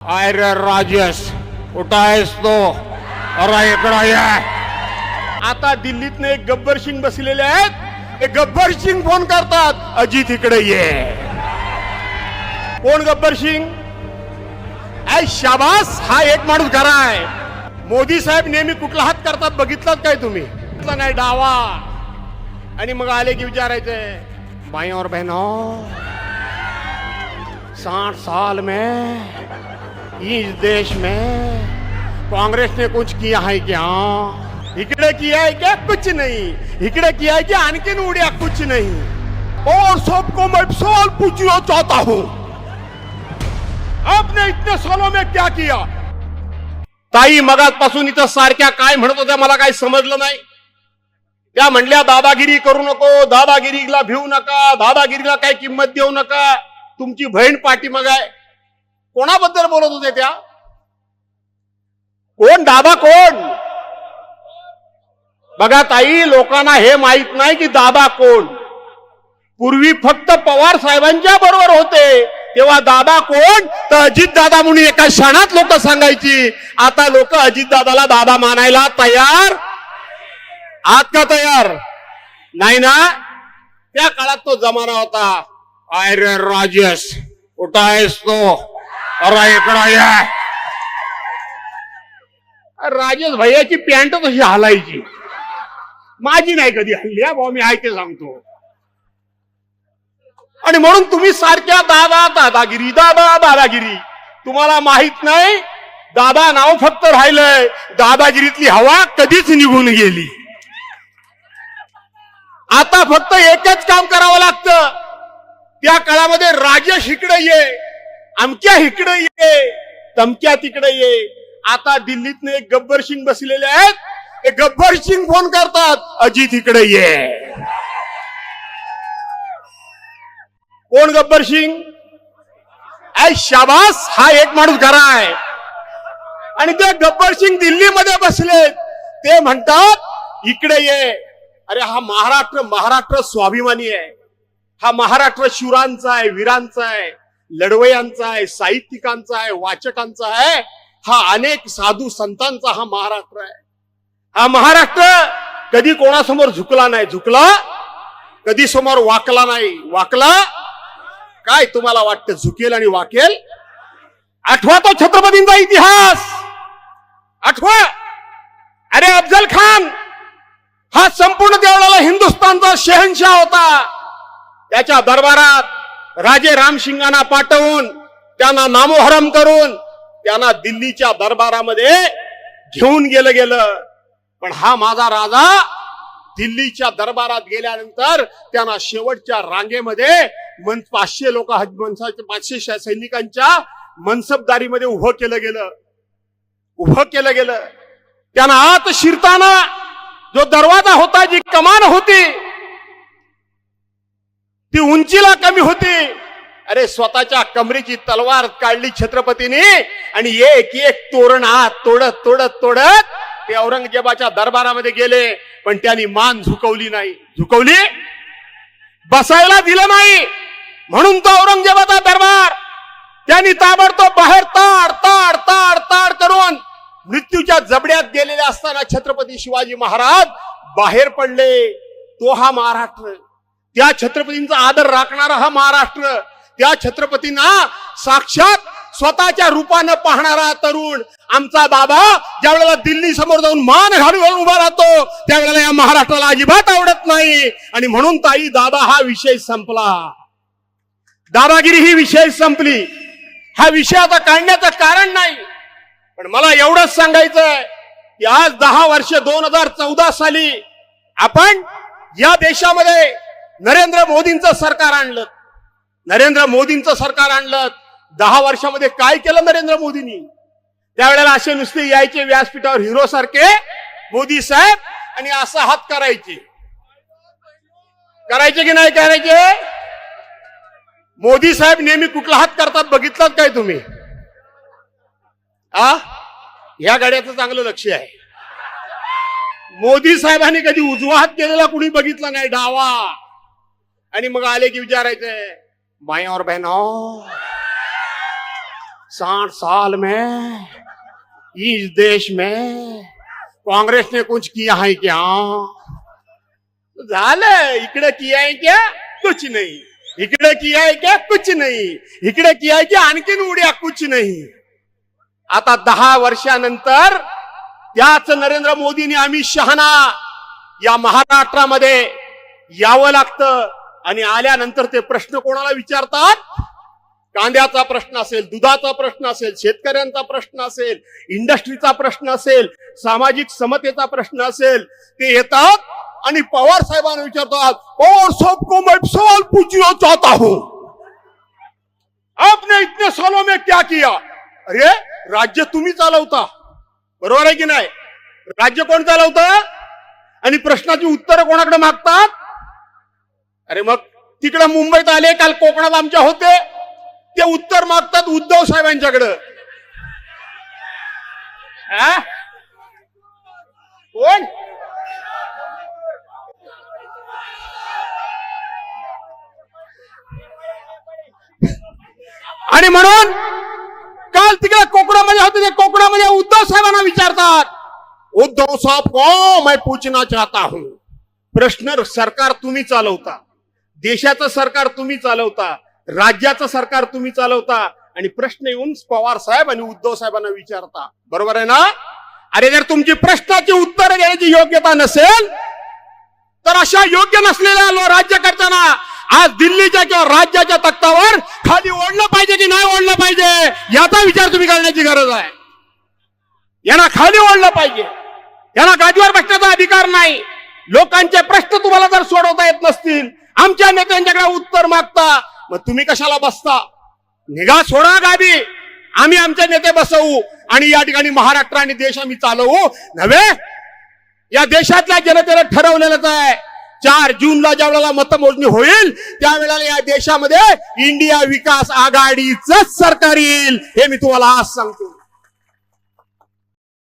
अरे राजेश कुठं आहेस तो. अरे इकडं ये. आता दिल्लीतनं एक गब्बर सिंग बसलेले आहेत. ते गब्बर सिंग फोन करतात. अजित इकडे ये. कोण गब्बर सिंग? ऐ शाबास. हा एक माणूस खरा आहे. मोदी साहेब नेहमी कुठला हात करतात बघितलात काय तुम्ही? कुठला नाही डावा. आणि मग आले की विचारायचे माई और बहनों साठ साल में इस देश में कांग्रेस ने कुछ किया है क्या? इकडे किया है क्या? कुछ नहीं। इकडे किया है क्या? आणखीन उड्या कुछ नहीं। और सबको मैं सवाल पूछना चाहता हूं आपने इतने सालों में क्या किया? ताई मगातपासून इथं सारख्या काय म्हणत होत्या मला काही समजलं नाही. त्या म्हणल्या दादागिरी करू नको दादागिरीला भिवू नका दादागिरीला काही किंमत देऊ नका. तुमची बहीण पाठीमाग आहे. कोणाबद्दल बोलत होते त्या? कोण? दादा कोण? बघा ताई लोकांना हे माहीत नाही की दादा कोण. पूर्वी फक्त पवार साहेबांच्या बरोबर होते. तेव्हा दादा कोण? तर अजित दादा म्हणून एका क्षणात लोक सांगायची. आता लोक अजित दादाला दादा मानायला तयार? आहात का तयार? नाही ना? त्या काळात तो जमाना होता. अरे राजेश कुठं आहेस तो. अरे इकडं ये. राजेश भैयाची पॅन्ट तशी हलायची? माझी नाही कधी हल्ली हा भाऊ मी आहे सांगतो. आणि म्हणून तुम्ही सारख्या दादा दादागिरी दादा दादागिरी. तुम्हाला माहीत नाही दादा नाव फक्त राहिलंय. दादागिरीतली हवा कधीच निघून गेली. आता फक्त एकच काम करावं लागतं. त्या काळामध्ये राजेश इकडे ये आमच्या इकडे ये तमक्या तिकडे ये. आता दिल्लीत एक गब्बर सिंग बसलेले आहेत. ते गब्बर सिंग फोन करतात अजित इकडे ये. कोण गब्बर सिंग? ऐ शाबास हा एक माणूस खरा आहे. आणि ते गब्बर सिंग दिल्लीमध्ये बसले ते म्हणतात इकडे ये. अरे हा महाराष्ट्र महाराष्ट्र स्वाभिमानी आहे. हा महाराष्ट्र शूरांचा आहे वीरांचा आहे लढवयांचा आहे साहित्यिकांचा आहे वाचकांचा आहे हा अनेक साधू संतांचा हा महाराष्ट्र आहे. हा महाराष्ट्र कधी कोणासमोर झुकला नाही. झुकला? कधी समोर वाकला नाही. वाकला? काय तुम्हाला वाटतं झुकेल आणि वाकेल? आठवा तो छत्रपतींचा इतिहास. आठवा. अरे अफजल खान हा संपूर्ण देवळाला हिंदुस्थानचा शहनशाह होता. त्याच्या दरबारात राजे रामसिंगांना पाठवून त्यांना नामोहरम करून त्यांना दिल्लीच्या दरबारामध्ये घेऊन गेलं गेलं. पण हा माझा राजा दिल्लीच्या दरबारात गेल्यानंतर त्यांना शेवटच्या रांगेमध्ये मन पाचशे लोक मनसाच्या पाचशे सैनिकांच्या मनसबदारीमध्ये उभं केलं गेलं. उभं केलं गेलं. त्यांना आत शिरताना जो दरवाजा होता जी कमान होती ती उंचीला कमी होती. अरे स्वतःच्या कमरेची तलवार काढली छत्रपतीने आणि एक एक तोरण आत तोडत तोडत तोडत ते औरंगजेबाच्या दरबारामध्ये गेले पण त्यांनी मान झुकवली नाही. झुकवली? बसायला दिलं नाही. म्हणून तो औरंगजेबाचा दरबार. त्यांनी ताबडतोब बाहेर ताड ताड ताड ताड करून मृत्यूच्या जबड्यात गेलेले असताना छत्रपती शिवाजी महाराज बाहेर पडले. तो हा महाराष्ट्र. त्या छत्रपतींचा आदर राखणारा हा महाराष्ट्र त्या छत्रपतींना साक्षात स्वतःच्या रूपानं पाहणारा तरुण आमचा बाबा ज्या वेळेला दिल्ली समोर जाऊन मान घालून उभा राहतो त्यावेळेला या महाराष्ट्राला अजिबात आवडत नाही. आणि म्हणून ताई दादा हा विषय संपला. दादागिरी ही विषय संपली. हा विषय आता काढण्याचं कारण नाही. पण मला एवढंच सांगायचं की आज दहा वर्ष दोन हजार चौदा साली आपण या देशामध्ये नरेंद्र मोदींचं सरकार आणलं. नरेंद्र मोदींचं सरकार आणलं. दहा वर्षामध्ये काय केलं नरेंद्र मोदींनी? त्यावेळेला असे नुसते यायचे व्यासपीठावर हिरो सारखे मोदी साहेब आणि असा हात करायचे. करायचे की नाही करायचे? मोदी साहेब नेहमी कुठला हात करतात बघितलात काय तुम्ही? आ? ह्या गाड्याचं चांगलं लक्ष आहे. मोदी साहेबांनी कधी उजवा हात केलेला कुणी बघितला नाही? डावा. आणि मग आले की विचारायचे भाई और बहनों साठ साल में इस देश में काँग्रेस ने कुछ किया है क्या? झालं इकडे किया है क्या? कुछ नाही. इकडे किया है क्या? कुछ नाही. इकडे किया है क्या? आणखीन उड्या. कुछ नाही. आता दहा वर्षानंतर त्याच नरेंद्र मोदींनी अमित शहाना या महाराष्ट्रामध्ये यावं लागतं. आणि आल्यानंतर ते प्रश्न कोणाला विचारतात? कांद्याचा प्रश्न असेल दुधाचा प्रश्न असेल शेतकऱ्यांचा प्रश्न असेल इंडस्ट्रीचा प्रश्न असेल सामाजिक समतेचा प्रश्न असेल ते येतात आणि पवार साहेबांना विचारतात पवार साहब को मैं सवाल पूछना चाहता हूं. आपने इतने सालों में क्या किया? अरे राज्य तुम्ही चालवता. बरोबर आहे की नाही? राज्य कोण चालवतं? आणि प्रश्नाची उत्तरं कोणाकडे मागतात? अरे मग तिकडे मुंबईत आले काल कोकणात आमच्या होते. ते उत्तर मागतात उद्धव साहेबांच्याकडं. कोण? आणि म्हणून काल तिकडे कोकणामध्ये होते ते कोकणामध्ये उद्धव साहेबांना विचारतात. उद्धव साहेब को मैं पूछना चाहता हूं. प्रश्न सरकार तुम्ही चालवता. देशाचं सरकार तुम्ही चालवता राज्याचं सरकार तुम्ही चालवता आणि प्रश्न येऊन पवार साहेब आणि उद्धव साहेबांना विचारता. बरोबर आहे ना? अरे जर तुमची प्रश्नाची उत्तर देण्याची योग्यता नसेल तर अशा योग्य नसलेल्या लो- करताना आज दिल्लीच्या किंवा राज्याच्या तख्तावर खाली ओढलं पाहिजे की नाही ओढलं पाहिजे याचा विचार तुम्ही करण्याची गरज आहे. यांना खाली ओढलं पाहिजे. यांना गादीवर बसण्याचा अधिकार नाही. लोकांचे प्रश्न तुम्हाला जर सोडवता येत नसतील आमच्या नेत्यांच्याकडे उत्तर मागता. मग तुम्ही कशाला बसता? निघा सोडा गादी. आम्ही आमचे नेते बसवू. आणि या ठिकाणी महाराष्ट्र आणि देश आम्ही चालवू. नव्हे? या देशातल्या जनतेला ठरवलेलंच आहे. चार जूनला ज्या वेळेला मतमोजणी होईल त्यावेळेला या देशामध्ये इंडिया विकास आघाडीच सरकार येईल हे मी तुम्हाला आज सांगतो.